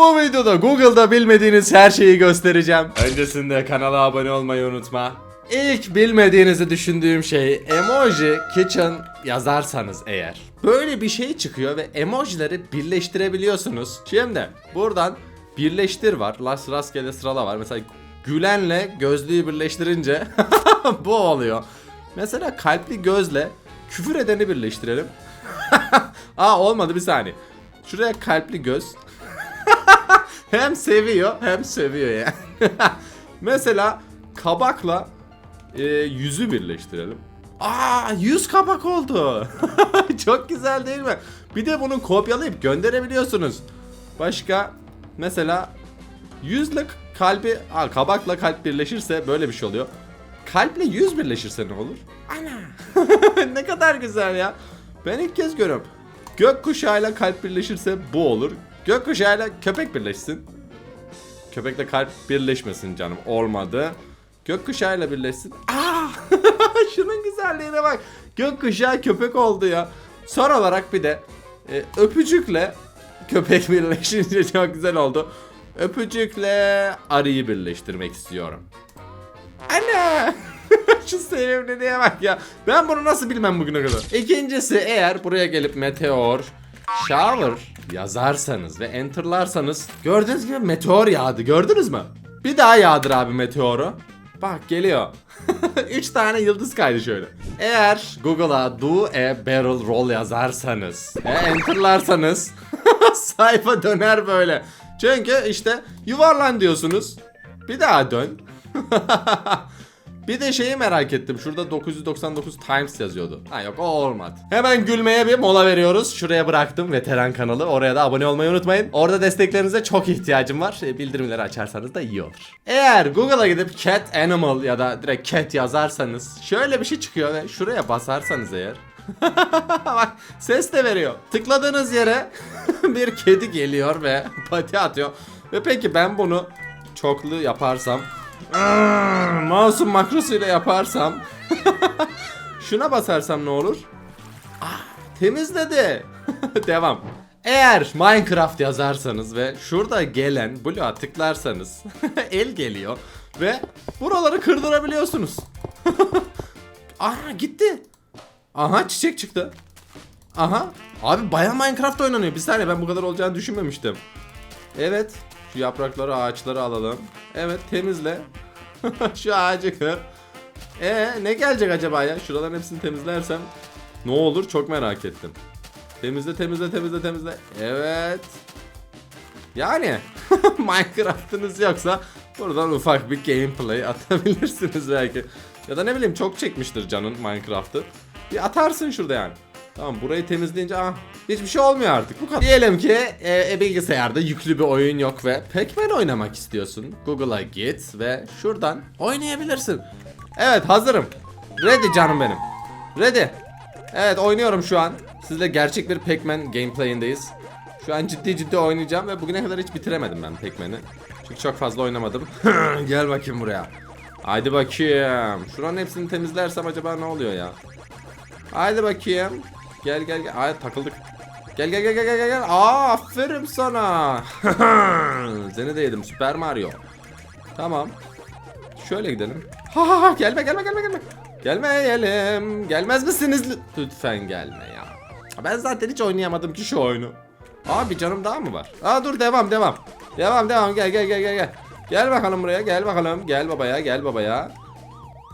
Bu videoda Google'da bilmediğiniz her şeyi göstereceğim. Öncesinde kanala abone olmayı unutma. İlk bilmediğinizi düşündüğüm şey emoji kitchen yazarsanız eğer. Böyle bir şey çıkıyor ve emojileri birleştirebiliyorsunuz. Şimdi buradan birleştir var. Rast rastgele sırala var. Mesela gülenle gözlüğü birleştirince bu oluyor. Mesela kalpli gözle küfür edeni birleştirelim. Aa olmadı bir saniye. Şuraya kalpli göz. Hem seviyor hem seviyor ya. Mesela kabakla e, yüzü birleştirelim. Aa yüz kabak oldu. Çok güzel değil mi? Bir de bunu kopyalayıp gönderebiliyorsunuz. Başka mesela yüzle kalbi, aa, kabakla kalp birleşirse böyle bir şey oluyor. Kalple yüz birleşirse ne olur? Ana. ne kadar güzel ya. Ben ilk kez görüyorum. Gökkuşağıyla kalp birleşirse bu olur. Gökkuşağıyla köpek birleşsin. Köpekle kalp birleşmesin canım. Olmadı. Gökkuşağıyla birleşsin. Aa! Şunun güzelliğine bak. Gökkuşağı köpek oldu ya. Son olarak bir de e, öpücükle köpek birleşince çok güzel oldu. Öpücükle arıyı birleştirmek istiyorum. Ana! Şu sevimliliğe bak ya. Ben bunu nasıl bilmem bugüne kadar. İkincisi eğer buraya gelip meteor, shower yazarsanız ve enterlarsanız gördüğünüz gibi meteor yağdı. Gördünüz mü? Bir daha yağdır abi meteoru. Bak geliyor. 3 tane yıldız kaydı şöyle. Eğer Google'a do a barrel roll yazarsanız ve enterlarsanız sayfa döner böyle. Çünkü işte yuvarlan diyorsunuz. Bir daha dön. Bir de şeyi merak ettim. Şurada 999 Times yazıyordu. Ha yok o olmadı. Hemen gülmeye bir mola veriyoruz. Şuraya bıraktım veteran kanalı. Oraya da abone olmayı unutmayın. Orada desteklerinize çok ihtiyacım var. E, Bildirimleri açarsanız da iyi olur. Eğer Google'a gidip cat animal ya da direkt cat yazarsanız şöyle bir şey çıkıyor ve şuraya basarsanız eğer Bak ses de veriyor. Tıkladığınız yere bir kedi geliyor ve pati atıyor. Ve peki ben bunu çoklu yaparsam Mouse'un makrosuyla yaparsam Şuna basarsam ne olur? Ah, temizledi. Devam. Eğer Minecraft yazarsanız ve şurada gelen bloğa tıklarsanız el geliyor ve buraları kırdırabiliyorsunuz. Aha gitti. Aha çiçek çıktı. Aha. Abi baya Minecraft oynanıyor. Bir saniye ben bu kadar olacağını düşünmemiştim. Evet. Şu yaprakları ağaçları alalım. Evet temizle. Şu ağacı kır. Ee ne gelecek acaba ya? Şuraların hepsini temizlersem ne olur çok merak ettim. Temizle temizle temizle temizle. Evet. Yani Minecraft'ınız yoksa buradan ufak bir gameplay atabilirsiniz belki. Ya da ne bileyim çok çekmiştir canın Minecraft'ı. Bir atarsın şurada yani. Tamam burayı temizleyince ah hiçbir şey olmuyor artık bu kadar. Diyelim ki e, e, bilgisayarda yüklü bir oyun yok ve Pac-Man oynamak istiyorsun. Google'a git ve şuradan oynayabilirsin. Evet hazırım. Ready canım benim. Ready. Evet oynuyorum şu an. Sizle gerçek bir Pac-Man gameplay'indeyiz. Şu an ciddi ciddi oynayacağım ve bugüne kadar hiç bitiremedim ben Pac-Man'i. Çünkü çok fazla oynamadım. Gel bakayım buraya. Haydi bakayım. Şuranın hepsini temizlersem acaba ne oluyor ya? Haydi bakayım. Gel gel gel. Ay takıldık. Gel gel gel gel gel gel. Aa aferin sana. Seni de yedim Süper Mario. Tamam. Şöyle gidelim. Ha ha ha gelme gelme gelme gelme. Gelmeyelim. Gelmez misiniz? lü- Lütfen gelme ya. Ben zaten hiç oynayamadım ki şu oyunu. Aa bir canım daha mı var? Aa dur devam devam. Devam devam gel gel gel gel gel. Gel bakalım buraya gel bakalım. Gel babaya gel babaya.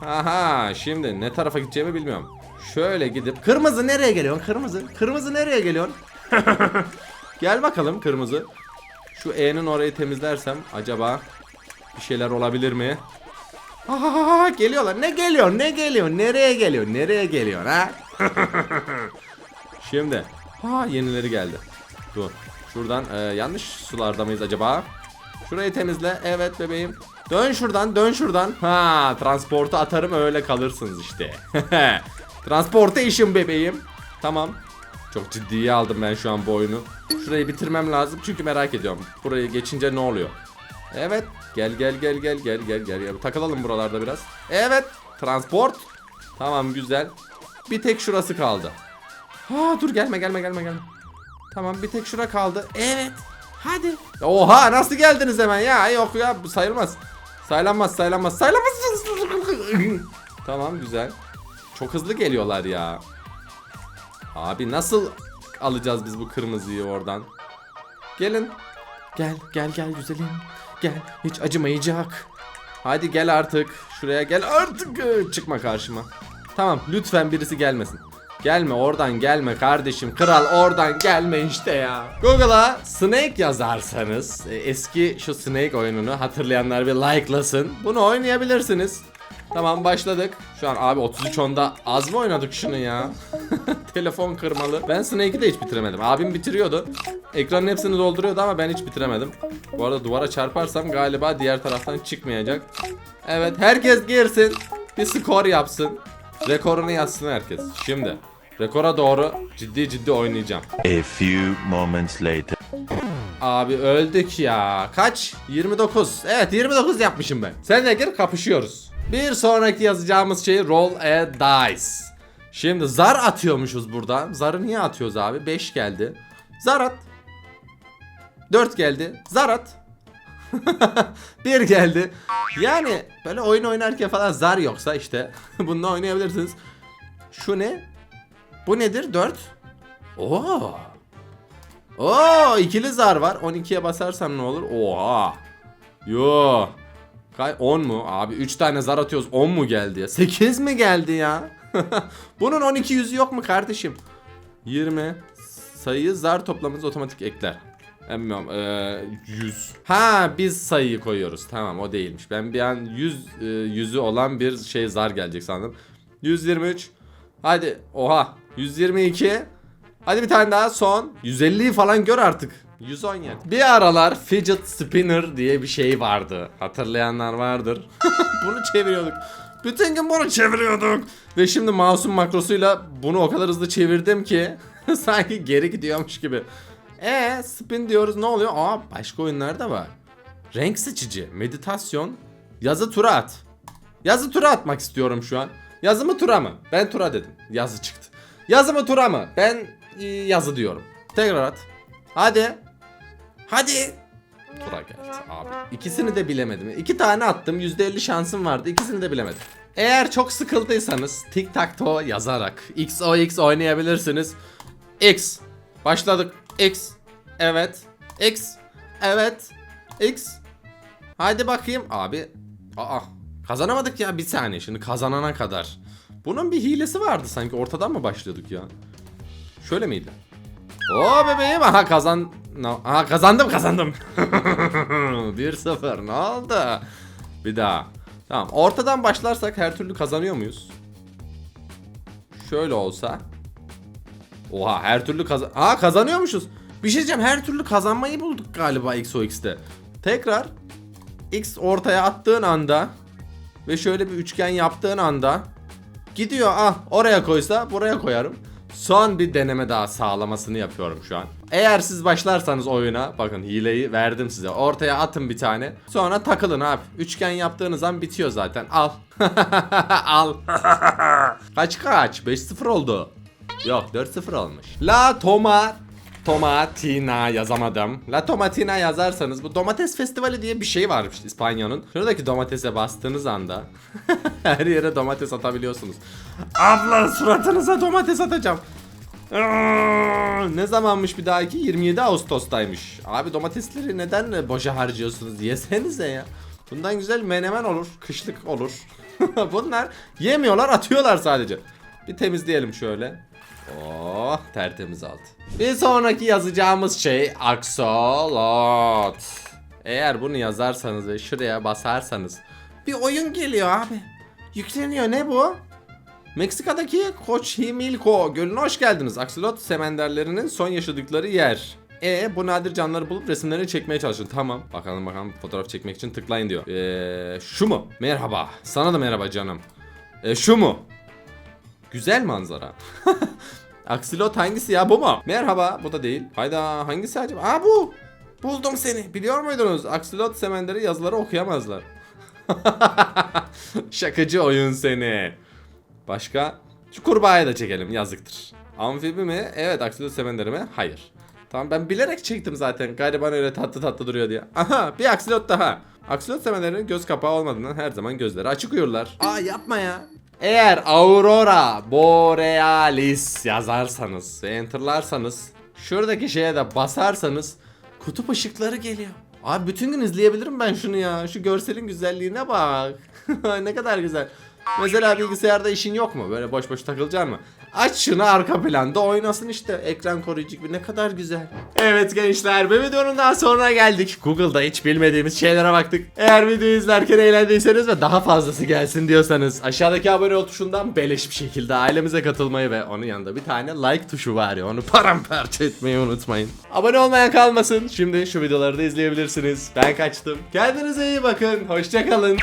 Aha şimdi ne tarafa gideceğimi bilmiyorum. Şöyle gidip kırmızı nereye geliyorsun? Kırmızı. Kırmızı nereye geliyorsun? Gel bakalım kırmızı. Şu E'nin orayı temizlersem acaba bir şeyler olabilir mi? Aa, geliyorlar. Ne geliyor? Ne geliyor? Nereye geliyor? Nereye geliyor ha? Şimdi. Ha yenileri geldi. Dur. Şuradan e, yanlış sularda mıyız acaba? Şurayı temizle. Evet bebeğim. Dön şuradan, dön şuradan. Ha, transportu atarım öyle kalırsınız işte. Transportation bebeğim. Tamam. Çok ciddiye aldım ben şu an bu oyunu. Şurayı bitirmem lazım çünkü merak ediyorum. Burayı geçince ne oluyor? Evet. Gel gel gel gel gel gel gel. gel. Takılalım buralarda biraz. Evet. Transport. Tamam güzel. Bir tek şurası kaldı. Ha dur gelme gelme gelme gelme. Tamam bir tek şura kaldı. Evet. Hadi. Oha nasıl geldiniz hemen ya? Yok ya bu sayılmaz. Saylanmaz saylanmaz saylanmaz. tamam güzel. Çok hızlı geliyorlar ya. Abi nasıl alacağız biz bu kırmızıyı oradan? Gelin. Gel gel gel güzelim. Gel hiç acımayacak. Hadi gel artık. Şuraya gel artık. Çıkma karşıma. Tamam lütfen birisi gelmesin. Gelme oradan gelme kardeşim. Kral oradan gelme işte ya. Google'a Snake yazarsanız e, eski şu Snake oyununu hatırlayanlar bir like'lasın. Bunu oynayabilirsiniz. Tamam başladık. Şu an abi 33 onda az mı oynadık şunu ya? Telefon kırmalı. Ben Snake'i de hiç bitiremedim. Abim bitiriyordu. Ekranın hepsini dolduruyordu ama ben hiç bitiremedim. Bu arada duvara çarparsam galiba diğer taraftan çıkmayacak. Evet herkes girsin. Bir skor yapsın. Rekorunu yazsın herkes. Şimdi rekora doğru ciddi ciddi oynayacağım. A few moments later. Abi öldük ya. Kaç? 29. Evet 29 yapmışım ben. Sen de gir kapışıyoruz. Bir sonraki yazacağımız şey roll a dice. Şimdi zar atıyormuşuz burada. Zarı niye atıyoruz abi? 5 geldi. Zar at. 4 geldi. Zar at. 1 geldi. Yani böyle oyun oynarken falan zar yoksa işte bununla oynayabilirsiniz. Şu ne? Bu nedir? 4. Oo. Oo ikili zar var. 12'ye basarsam ne olur? Oha. Yo. Kay 10 mu? Abi 3 tane zar atıyoruz. 10 mu geldi ya? 8 mi geldi ya? Bunun 12 yüzü yok mu kardeşim? 20 sayıyı zar toplamımız otomatik ekler. Bilmiyorum. Ee, 100. Ha biz sayıyı koyuyoruz. Tamam o değilmiş. Ben bir an 100 e, yüzü olan bir şey zar gelecek sandım. 123. Hadi. Oha. 122. Hadi bir tane daha son. 150'yi falan gör artık. 117. Bir aralar fidget spinner diye bir şey vardı. Hatırlayanlar vardır. bunu çeviriyorduk. Bütün gün bunu çeviriyorduk. Ve şimdi mouse'un makrosuyla bunu o kadar hızlı çevirdim ki sanki geri gidiyormuş gibi. E spin diyoruz ne oluyor? Aa başka oyunlar da var. Renk seçici, meditasyon, yazı tura at. Yazı tura atmak istiyorum şu an. Yazı mı tura mı? Ben tura dedim. Yazı çıktı. Yazı mı tura mı? Ben e, yazı diyorum. Tekrar at. Hadi. Hadi. Tura geldi abi. İkisini de bilemedim. İki tane attım. %50 şansım vardı. İkisini de bilemedim. Eğer çok sıkıldıysanız tic tac toe yazarak XOX oynayabilirsiniz. X. Başladık. X. Evet. X. Evet. X. Hadi bakayım. Abi. Aa. Kazanamadık ya bir saniye şimdi kazanana kadar. Bunun bir hilesi vardı sanki ortadan mı başlıyorduk ya? Şöyle miydi? Oo bebeğim aha kazan... No. Aha kazandım kazandım. 1-0 ne oldu? Bir daha. Tamam ortadan başlarsak her türlü kazanıyor muyuz? Şöyle olsa. Oha her türlü kazan... Aa kazanıyormuşuz. Bir şey diyeceğim her türlü kazanmayı bulduk galiba XOX'te. Tekrar X ortaya attığın anda ve şöyle bir üçgen yaptığın anda gidiyor ah oraya koysa buraya koyarım. Son bir deneme daha sağlamasını yapıyorum şu an. Eğer siz başlarsanız oyuna bakın hileyi verdim size. Ortaya atın bir tane. Sonra takılın abi. Üçgen yaptığınız an bitiyor zaten. Al. Al. kaç kaç? 5-0 oldu. Yok 4-0 olmuş. La Toma Tomatina yazamadım. La Tomatina yazarsanız bu domates festivali diye bir şey varmış İspanya'nın. Şuradaki domatese bastığınız anda her yere domates atabiliyorsunuz. Abla suratınıza domates atacağım. Ne zamanmış bir dahaki? 27 Ağustos'taymış. Abi domatesleri neden boşa harcıyorsunuz? Yesenize ya. Bundan güzel menemen olur, kışlık olur. Bunlar yemiyorlar, atıyorlar sadece. Bir temizleyelim şöyle. Oh tertemiz aldı. Bir sonraki yazacağımız şey Axolot. Eğer bunu yazarsanız ve şuraya basarsanız bir oyun geliyor abi. Yükleniyor ne bu? Meksika'daki Xochimilco gölüne hoş geldiniz. Axolot semenderlerinin son yaşadıkları yer. E bu nadir canlıları bulup resimlerini çekmeye çalışın. Tamam. Bakalım bakalım fotoğraf çekmek için tıklayın diyor. Eee şu mu? Merhaba. Sana da merhaba canım. E, şu mu? Güzel manzara. Aksilot hangisi ya bu mu? Merhaba bu da değil. Hayda hangisi acaba? Aa bu. Buldum seni. Biliyor muydunuz? Aksilot semenderi yazıları okuyamazlar. Şakacı oyun seni. Başka? Şu kurbağayı da çekelim yazıktır. Amfibi mi? Evet aksilot semenderi mi? Hayır. Tamam ben bilerek çektim zaten. Gariban öyle tatlı tatlı duruyor diye. Aha bir aksilot daha. Aksilot sevenlerin göz kapağı olmadığından her zaman gözleri açık uyurlar. Aa yapma ya. Eğer Aurora Borealis yazarsanız ve enterlarsanız şuradaki şeye de basarsanız kutup ışıkları geliyor. Abi bütün gün izleyebilirim ben şunu ya. Şu görselin güzelliğine bak. ne kadar güzel. Mesela bilgisayarda işin yok mu? Böyle boş boş takılacaksın mı? Aç şunu arka planda oynasın işte. Ekran koruyucu gibi ne kadar güzel. Evet gençler bir videonun daha sonuna geldik. Google'da hiç bilmediğimiz şeylere baktık. Eğer videoyu izlerken eğlendiyseniz ve daha fazlası gelsin diyorsanız aşağıdaki abone ol tuşundan beleş bir şekilde ailemize katılmayı ve onun yanında bir tane like tuşu var ya onu paramparça etmeyi unutmayın. Abone olmayan kalmasın. Şimdi şu videoları da izleyebilirsiniz. Ben kaçtım. Kendinize iyi bakın. Hoşçakalın.